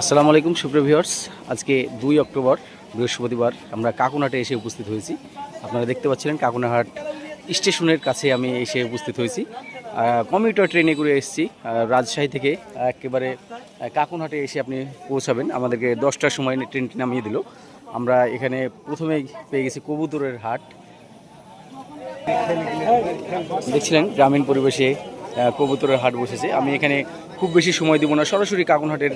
আসসালামু আলাইকুম, সুপ্রিয় ভিউয়ার্স। আজকে দুই অক্টোবর, বৃহস্পতিবার আমরা কাকুনাটে এসে উপস্থিত হয়েছি। আপনারা দেখতে পাচ্ছিলেন কাকুনাহাট স্টেশনের কাছে আমি এসে উপস্থিত হয়েছি। কমিউটার ট্রেনে করে এসেছি। রাজশাহী থেকে একেবারে কাকুনহাটে এসে আপনি পৌঁছাবেন। আমাদেরকে দশটার সময় ট্রেনটি নামিয়ে দিল। আমরা এখানে প্রথমেই পেয়ে গেছি কবুতরের হাট। দেখছিলেন, গ্রামীণ পরিবেশে কবুতরের হাট বসেছে। আমি এখানে খুব বেশি সময় দিব না। সরাসরি কাকুনহাটের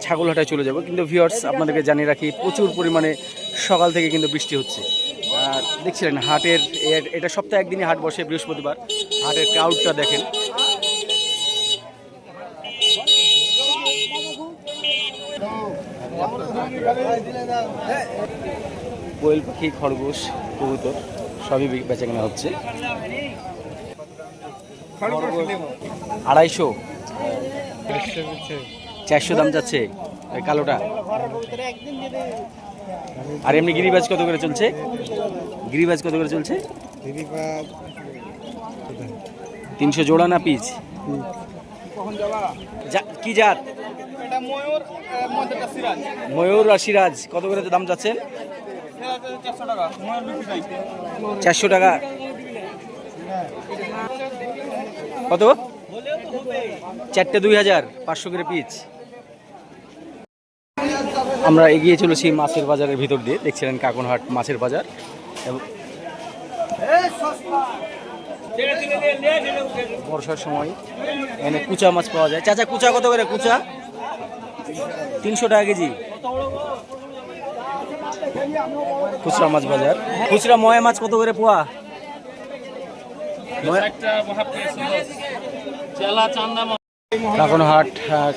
ছাগলহাটায় চলে যাব। কিন্তু ভিউয়ার্স আপনাদেরকে জানিয়ে রাখি প্রচুর পরিমাণে সকাল থেকে কিন্তু বৃষ্টি হচ্ছে। দেখছিলেন হাটের এটা সপ্তাহে একদিনই হাট বসে বৃহস্পতিবার। হাটের ক্রাউডটা দেখেন। কোয়েল পাখি খরগোশ কবুতর সবই বি- বেচাকেনা হচ্ছে। আড়াইশো। চারশো দাম যাচ্ছে কালোটা। আর এমনি গিরিবাজ কত করে চলছে? গিরিবাজ কত করে চলছে? তিনশো জোড়া না পিস কি জাত? ময়ূর আর সিরাজ, কত করে দাম যাচ্ছে? চারশো টাকা। কত? চারটে দুই হাজার পাঁচশো করে পিচ। আমরা এগিয়ে চলেছি মাছের বাজারের ভিতর দিয়ে। দেখছিলেন কাকনহাট মাছের বাজার। বর্ষার সময় এখানে কুচা মাছ পাওয়া যায়। চাচা, কুচা কত করে কুচা? তিনশো টাকা কেজি। খুচরা মাছ বাজার। খুচরা ময়া মাছ কত করে পোয়া? ময়া- এখন হাট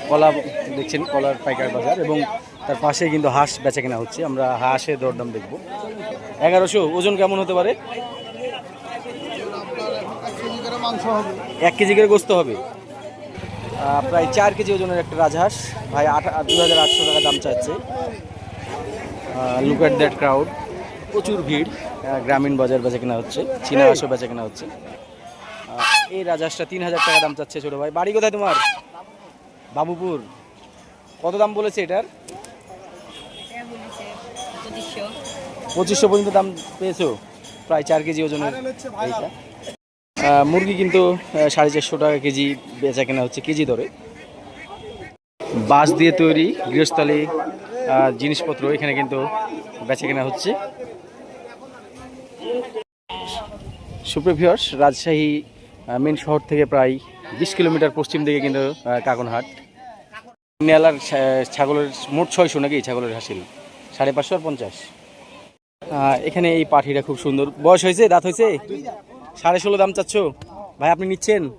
কলা দেখছেন কলার পাইকার বাজার এবং তার পাশে কিন্তু হাঁস বেচা কেনা হচ্ছে। আমরা হাঁসের দরদাম দেখব। এগারোশো ওজন কেমন হতে পারে? এক কেজি করে গোস্ত হবে। প্রায় চার কেজি ওজনের একটা রাজহাঁস। ভাই আট দু হাজার আটশো টাকা দাম চাচ্ছে। লুক অ্যাট দ্যাট ক্রাউড প্রচুর ভিড়। গ্রামীণ বাজার বেচা কেনা হচ্ছে। চীনা হাঁসও বেচা কেনা হচ্ছে। এই রাজহাঁসটা তিন হাজার টাকা দাম চাচ্ছে ছোটো ভাই। বাড়ি কোথায় তোমার? বাবুপুর। কত দাম বলেছে এটার? পঁচিশশো পর্যন্ত দাম পেয়েছ, প্রায় চার কেজি ওজনের মুরগি কিন্তু সাড়ে চারশো টাকা কেজি বেচা কেনা হচ্ছে কেজি দরে। বাঁশ দিয়ে তৈরি গৃহস্থলী জিনিসপত্র এখানে কিন্তু বেচা কেনা হচ্ছে। সুপ্রিভিয়র্স রাজশাহী মেন শহর থেকে প্রায় বিশ কিলোমিটার পশ্চিম দিকে কিন্তু কাকনহাট। নেলার ছাগলের মোট ছয়শো নাকি ছাগলের হাসিল? সাড়ে পাঁচশো আর পঞ্চাশ। এখানে এই পাঠিটা খুব সুন্দর। বয়স হয়েছে? দাঁত হয়েছে? সাড়ে ষোলো দাম চাচ্ছ? ভাই, আপনি নিচ্ছেন?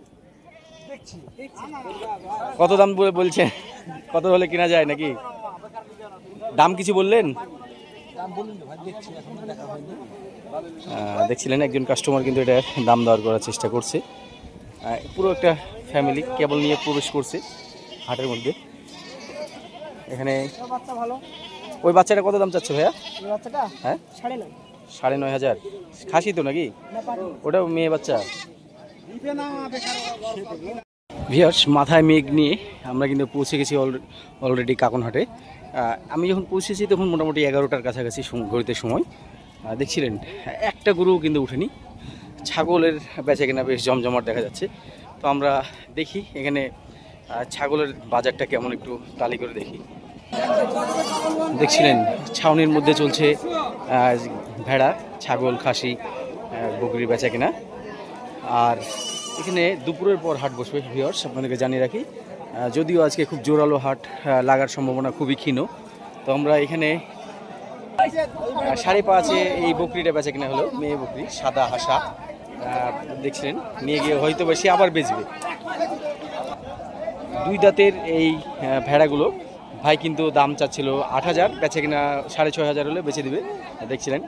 কত দাম বলে- বলছেন? কত হলে কেনা যায় নাকি? দাম কিছু বললেন? দেখছিলেন একজন কাস্টমার কিন্তু এটা দাম দেওয়ার করার চেষ্টা করছে। পুরো একটা ফ্যামিলি কেবল নিয়ে প্রবেশ করছে হাটের মধ্যে। এখানে ওই বাচ্চাটা কত দাম চাচ্ছে ভাইয়া? হ্যাঁ? সাড়ে নয় হাজার। খাসি তো নাকি? ওটাও মেয়ে বাচ্চা। ভিয়ার্স মাথায় মেঘ নিয়ে আমরা কিন্তু পৌঁছে গেছি অলরেডি কাকনহাটে। আমি যখন পৌঁছেছি তখন মোটামুটি এগারোটার কাছাকাছি ঘড়িতে সময়। দেখছিলেন, একটা গরুও কিন্তু উঠেনি। ছাগলের বেচা কেনা বেশ জমজমাট দেখা যাচ্ছে। তো আমরা দেখি এখানে ছাগলের বাজারটা কেমন একটু তালি করে দেখি। দেখছিলেন, ছাউনির মধ্যে চলছে ভেড়া, ছাগল, খাসি বকরির বেচা কেনা। আর এখানে দুপুরের পর হাট বসবে ভিওর্স আপনাদেরকে জানিয়ে রাখি। যদিও আজকে খুব জোরালো হাট লাগার সম্ভাবনা খুবই ক্ষীণ। তো আমরা এখানে সাড়ে পাঁচে এই বকরিটা বেচা কিনা হলো, মেয়ে বকরি, সাদা হাসা। দেখছিলেন, নিয়ে গিয়ে হয়তো সে আবার বেচবে। দুই দাঁতের এই ভেড়াগুলো, ভাই কিন্তু দাম চাচ্ছিল আট হাজার, বেচে কিনা সাড়ে ছয় হাজার হলে বেচে দিবে, দেখছিলেন।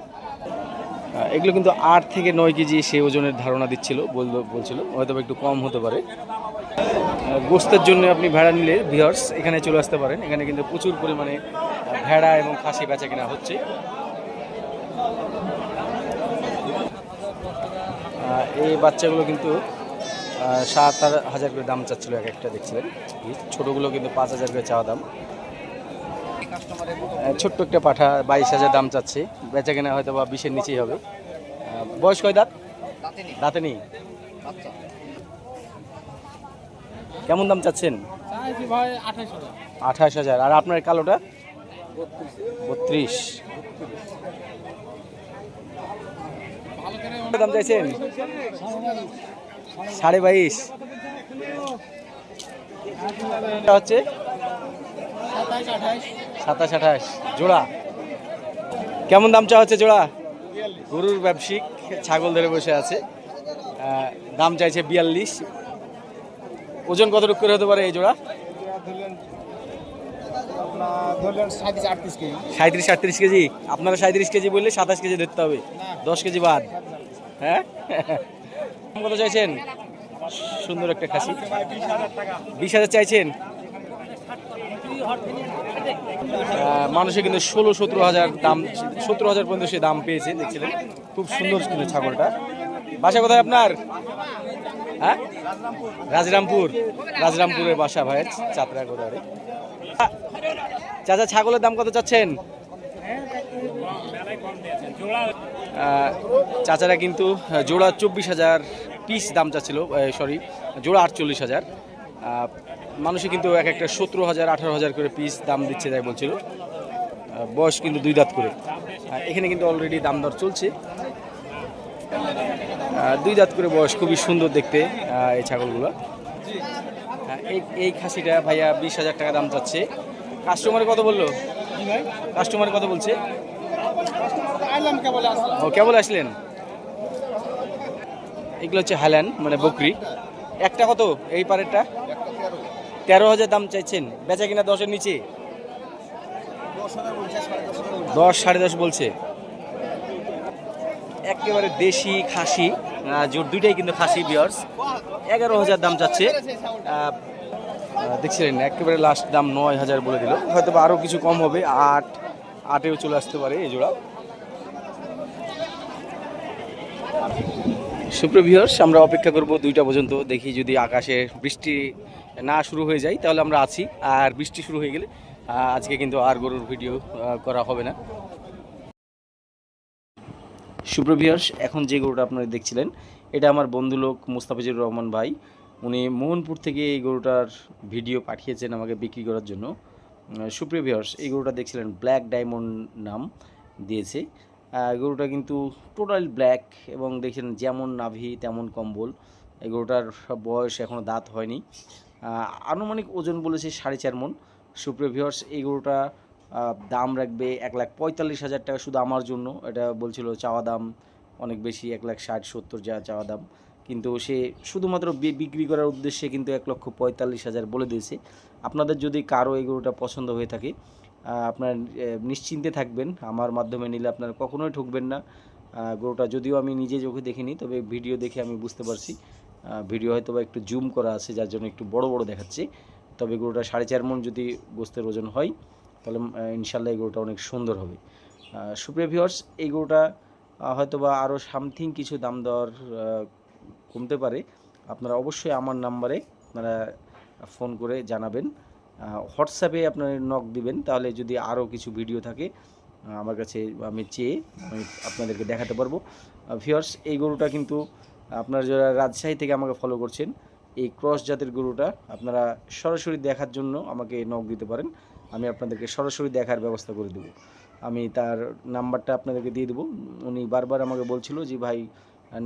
এগুলো কিন্তু আট থেকে নয় কেজি সে ওজনের ধারণা দিচ্ছিল বলছিল, হয়তো একটু কম হতে পারে। গোস্তের জন্য আপনি ভেড়া নিলে ভিওর্স এখানে চলে আসতে পারেন। এখানে কিন্তু প্রচুর পরিমাণে ভেড়া এবং খাসি বেচা কেনা হচ্ছে। এই বাচ্চাগুলো কিন্তু সাত হাজার করে দাম চাচ্ছিল এক একটা দেখছিলেন? ছোটোগুলো কিন্তু পাঁচ হাজার করে চাওয়া দাম। ছোট্ট একটা পাঠা বাইশ হাজার দাম চাচ্ছে। বেচা কেনা হয়তো বা বিশের নিচেই হবে। বয়স কয় দাঁত? দাঁতে নেই কেমন দাম চাচ্ছেন? আঠাশ হাজার। আর আপনার কালোটা? বত্রিশ। দাম চাইছেন? সাড়ে বাইশ। এটা হচ্ছে? সাতাশ আঠাশ। জোড়া। কেমন দাম চা হচ্ছে জোড়া? গরুর ব্যবসায়িক ছাগল ধরে বসে আছে। দাম চাইছে বিয়াল্লিশ। ওজন কতটুকু করে হতে পারে এই জোড়া? সাঁত্রিশ আটত্রিশ কেজি। আপনারা সাঁত্রিশ কেজি বললে সাতাশ কেজি ধরতে হবে। দশ কেজি বাদ। হ্যাঁ? কত চাইছেন? সুন্দর একটা খাসি। বিশ হাজার চাইছেন? মানুষে কিন্তু ষোলো সতেরো হাজার দাম সতেরো হাজার পর্যন্ত সে দাম পেয়েছে দেখছিলেন। খুব সুন্দর কিন্তু ছাগলটা। বাসা কোথায় আপনার? হ্যাঁ? রাজরামপুর। রাজরামপুরের বাসা ভাই চাতরা কোথায় চাচা, ছাগলের দাম কত চাচ্ছেন? চাচারা কিন্তু জোড়া চব্বিশ হাজার পিস দাম চাচ্ছিল সরি জোড়া আটচল্লিশ হাজার। মানুষে কিন্তু এক একটা সতেরো হাজার, আঠারো হাজার করে পিস দাম দিচ্ছে তাই বলছিল। বয়স কিন্তু দুই দাঁত করে। এখানে কিন্তু অলরেডি দাম দর চলছে। দুই দাঁত করে বয়স খুবই সুন্দর দেখতে এই ছাগলগুলো। এই এই খাসিটা ভাইয়া বিশ হাজার টাকা দাম চাচ্ছে। কাস্টমারে কত বলল? কাস্টমার কত বলছে? ও, কেবল আসলেন? এগুলো হচ্ছে হাইল্যান্ড মানে বকরি। একটা কত এই পারেরটা? তেরো হাজার দাম চাইছেন। বেচা কিনা দশের নিচে? দশ, সাড়ে দশ বলছে। একেবারে দেশি খাসি জোর দুইটাই কিন্তু খাসি বিয়ার্স এগারো হাজার দাম চাচ্ছে। দেখছিলেন, একেবারে লাস্ট দাম নয় হাজার বলে দিল। হয়তো আরও কিছু কম হবে, আট, আটেও চলে আসতে পারে এই জোড়া। সুপ্রভিয়র্স আমরা অপেক্ষা করব দুইটা পর্যন্ত, দেখি যদি আকাশে বৃষ্টি না শুরু হয়ে যায়, তাহলে আমরা আছি। আর বৃষ্টি শুরু হয়ে গেলে আজকে কিন্তু আর গরুর ভিডিও করা হবে না। সুপ্রভিয়ার্স এখন যে গরুটা আপনারা দেখছিলেন, এটা আমার বন্ধু লোক মুস্তাফিজুর রহমান ভাই। উনি মোহনপুর থেকে এই গরুটার ভিডিও পাঠিয়েছেন আমাকে বিক্রি করার জন্য। সুপ্রিভিয়ার্স এই গরুটা দেখছিলেন ব্ল্যাক ডায়মন্ড নাম দিয়েছে। গরুটা কিন্তু টোটাল ব্ল্যাক এবং দেখছেন যেমন নাভি, তেমন কম্বল। এই গরুটার বয়স এখনও দাঁত হয়নি। আনুমানিক ওজন বলেছে সাড়ে চার মন। সুপ্রিভিয়ার্স এই গরুটা দাম রাখবে এক লাখ পঁয়তাল্লিশ হাজার টাকা শুধু আমার জন্য। এটা বলছিল চাওয়া দাম অনেক বেশি, এক লাখ ষাট সত্তর যা চাওয়া দাম। কিন্তু সে শুধুমাত্র বিক্রি করার উদ্দেশ্যে কিন্তু এক লক্ষ পঁয়তাল্লিশ হাজার বলে দিয়েছে। আপনাদের যদি কারও এই গরুটা পছন্দ হয়ে থাকে আপনার নিশ্চিন্তে থাকবেন। আমার মাধ্যমে নিলে আপনারা কখনোই ঠকবেন না। গরুটা যদিও আমি নিজে চোখে দেখিনি তবে ভিডিও দেখে আমি বুঝতে পারছি। ভিডিও হয়তো বা একটু জুম করা আছে যার জন্য একটু বড় বড় দেখাচ্ছে। তবে গরুটা সাড়ে চার মন যদি গোস্তের ওজন হয় তাহলে ইনশাল্লাহ এই গরুটা অনেক সুন্দর হবে। সুপ্রিয় ভিউয়ার্স এই গরুটা আহ, হয়তো বা আরও সামথিং কিছু দাম আহ, কমতে পারে, আপনারা অবশ্যই আমার নাম্বারে আপনারা ফোন করে জানাবেন। হোয়াটসঅ্যাপে আপনার নক দিবেন, তাহলে যদি আরও কিছু ভিডিও থাকে আমার কাছে আমি চেয়ে আমি আপনাদেরকে দেখাতে পারব। ভিউয়ার্স এই গরুটা কিন্তু আপনারা যারা রাজশাহী থেকে আমাকে ফলো করছেন, এই ক্রস জাতের গরুটা আপনারা সরাসরি দেখার জন্য আমাকে নক দিতে পারেন। আমি আপনাদেরকে সরাসরি দেখার ব্যবস্থা করে দেবো। আমি তার নাম্বারটা আপনাদেরকে দিয়ে দেবো। উনি বারবার আমাকে বলছিল যে, ভাই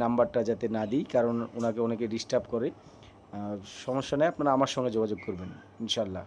নাম্বারটা যাতে না দিই, কারণ ওনাকে অনেকে ডিস্টার্ব করে। সমস্যা নেই, আপনারা আমার সঙ্গে যোগাযোগ করবেন, ইনশাল্লাহ।